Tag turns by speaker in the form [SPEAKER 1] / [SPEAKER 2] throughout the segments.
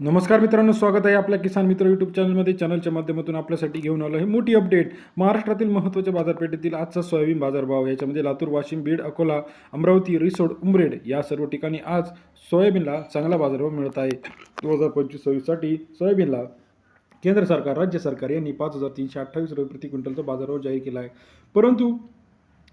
[SPEAKER 1] नमस्कार मित्रांनो स्वागत आहे आपल्या किसान मित्र यूट्यूब चॅनलमध्ये चॅनलच्या माध्यमातून आपल्यासाठी घेऊन आलो आहे मोठी अपडेट महाराष्ट्रातील महत्त्वाच्या बाजारपेठेतील आजचा सोयाबीन बाजारभाव याच्यामध्ये लातूर वाशिम बीड अकोला अमरावती रिसोड उमरेड या सर्व ठिकाणी आज सोयाबीनला चांगला बाजारभाव मिळत आहे. दोन हजार पंचवीस सव्वीससाठी सोयाबीनला केंद्र सरकार राज्य सरकार यांनी पाच हजार तीनशे अठ्ठावीस रुपये प्रति क्विंटलचा बाजारभाव जाहीर केला आहे. परंतु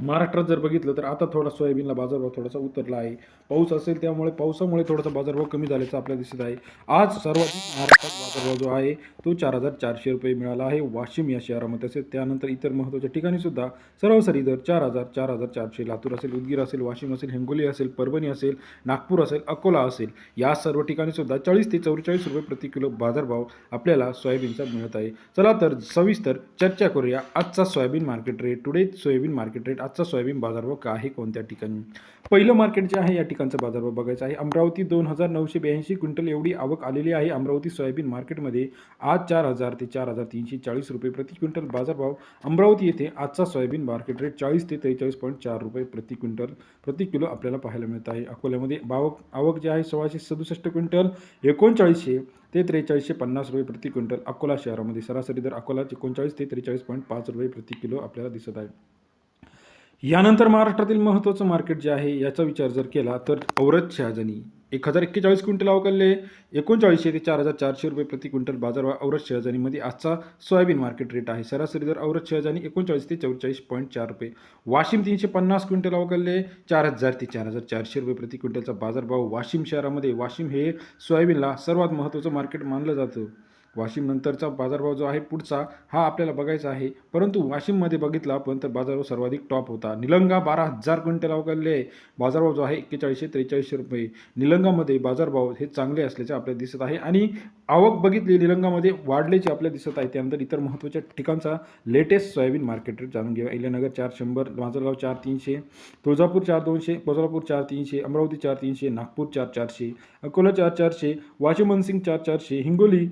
[SPEAKER 1] महाराष्ट्रात जर बघितलं तर आता थोडा सोयाबीनला बाजारभाव थोडासा उतरला आहे. पाऊस असेल त्यामुळे पावसामुळे थोडासा बाजारभाव कमी झाल्याचं आपल्याला दिसत आहे. आज सर्वाधिक महाराष्ट्रात बाजारभाव जो आहे तो चार हजार चारशे रुपये मिळाला आहे. वाशिम या शहरामध्ये असेल त्यानंतर इतर महत्त्वाच्या ठिकाणीसुद्धा सरासरी दर चार हजार चार हजार चारशे. लातूर असेल उदगीर असेल वाशिम असेल हिंगोली असेल परभणी असेल नागपूर असेल अकोला असेल या सर्व ठिकाणीसुद्धा चाळीस ते चौवेचाळीस रुपये प्रति किलो बाजारभाव आपल्याला सोयाबीनचा मिळत आहे. चला तर सविस्तर चर्चा करूया. आजचा soybean market rate today soybean market rate आजचा सोयाबीन बाजारभाव काय आहे? कोणत्या ठिकाणी? पहिलं मार्केट जे आहे या ठिकाणचा बाजारभाव बघायचा आहे. अमरावती दोन हजार नऊशे ब्याऐंशी क्विंटल एवढी आवक आलेली आहे. अमरावती सोयाबीन मार्केटमध्ये आज चार हजार ते चार हजार तीनशे चाळीस रुपये प्रति क्विंटल बाजारभाव अमरावती येथे आजचा सोयाबीन मार्केट रेट चाळीस ते त्रेचाळीस पॉईंट चार रुपये प्रति क्विंटल प्रति किलो आपल्याला पाहायला मिळत आहे. अकोल्यामध्ये बावक आवक जे आहे सोळाशे सदुसष्ट क्विंटल एकोणचाळीसशे ते त्रेचाळीसशे पन्नास रुपये प्रति क्विंटल. अकोला शहरामध्ये सरासरी दर अकोला एकोणचाळीस ते त्रेचाळीस पॉईंट पाच रुपये प्रति किलो आपल्याला दिसत आहे. यानंतर महाराष्ट्रातील महत्त्वाचं मार्केट जे आहे याचा विचार जर केला तर औरत शहाजनी. एक हजार एक्केचाळीस क्विंटल अवकालले एकोणचाळीसशे ते चार हजार चारशे रुपये प्रति क्विंटल बाजार औरत शहाजानीमध्ये आजचा सोयाबीन मार्केट रेट आहे. सरासरी दर औरत शहाजानी एकोणचाळीस ते चौवेचाळीस पॉईंट चार रुपये. वाशिम तीनशे पन्नास क्विंटल अवकालले चार हजार ते चार हजार चारशे रुपये प्रति क्विंटलचा बाजारभाव वाशिम शहरामध्ये. वाशिम हे सोयाबीनला सर्वात महत्त्वाचं मार्केट मानलं जातं. वाशिम नंतरचा बाजारभाव जो आहे पुढचा हा आपल्याला बघायचा आहे. परंतु वाशिममध्ये बघितला आपण तर बाजारभाव सर्वाधिक टॉप होता. निलंगा बारा हजार क्विंटल अवघडले बाजारभाव जो आहे एक्केचाळीसशे त्रेचाळीसशे रुपये. निलंगामध्ये बाजारभाव हे चांगले असल्याचे आपल्याला दिसत आहे. आणि आवक बघितली निलंगामध्ये वाढल्याचे आपल्याला दिसत आहे. त्यानंतर इतर महत्त्वाच्या ठिकाणचा लेटेस्ट सोयाबीन मार्केट रेट जाणून घेऊया. इल्यानगर चार शंभर माजलगाव चार तीनशे तुळजापूर चार दोनशे कोल्हापूर चार तीनशे अमरावती चार तीनशे नागपूर चार चारशे अकोला चार चारशे वाशिमनसिंग चार चारशे हिंगोली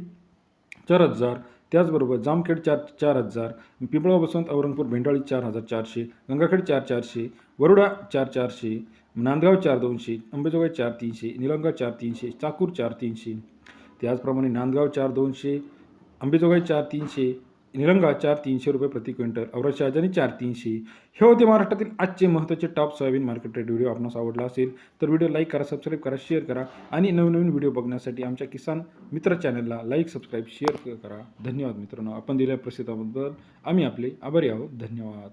[SPEAKER 1] चार हजार त्याचबरोबर जामखेड चार चार हजार पिंपळा वसंत औरंगपूर भेंडाळी चार हजार चारशे गंगाखेड चार चारशे वरुडा चार चारशे नांदगाव चार दोनशे अंबेजोगाई चार तीनशे निलंगा चार तीनशे चाकूर चार तीनशे. त्याचप्रमाणे नांदगाव चार दोनशे अंबेजोगाई चार तीनशे निलंगा चार तीनशे रुपये प्रति क्विंटल औरत शहाजानी चार तीनशे. हे होते महाराष्ट्रातील आजचे महत्त्वाचे top soybean market rate video आपणास आवडला असेल तर व्हिडिओ लाईक करा सबस्क्राईब करा शेअर करा आणि नवनवीन व्हिडिओ बघण्यासाठी आमच्या किसान मित्र चॅनलला लाईक सबस्क्राईब शेअर करा. धन्यवाद मित्रांनो. आपण दिलेल्या प्रसिद्धाबद्दल आम्ही आपले आभारी आहोत. धन्यवाद.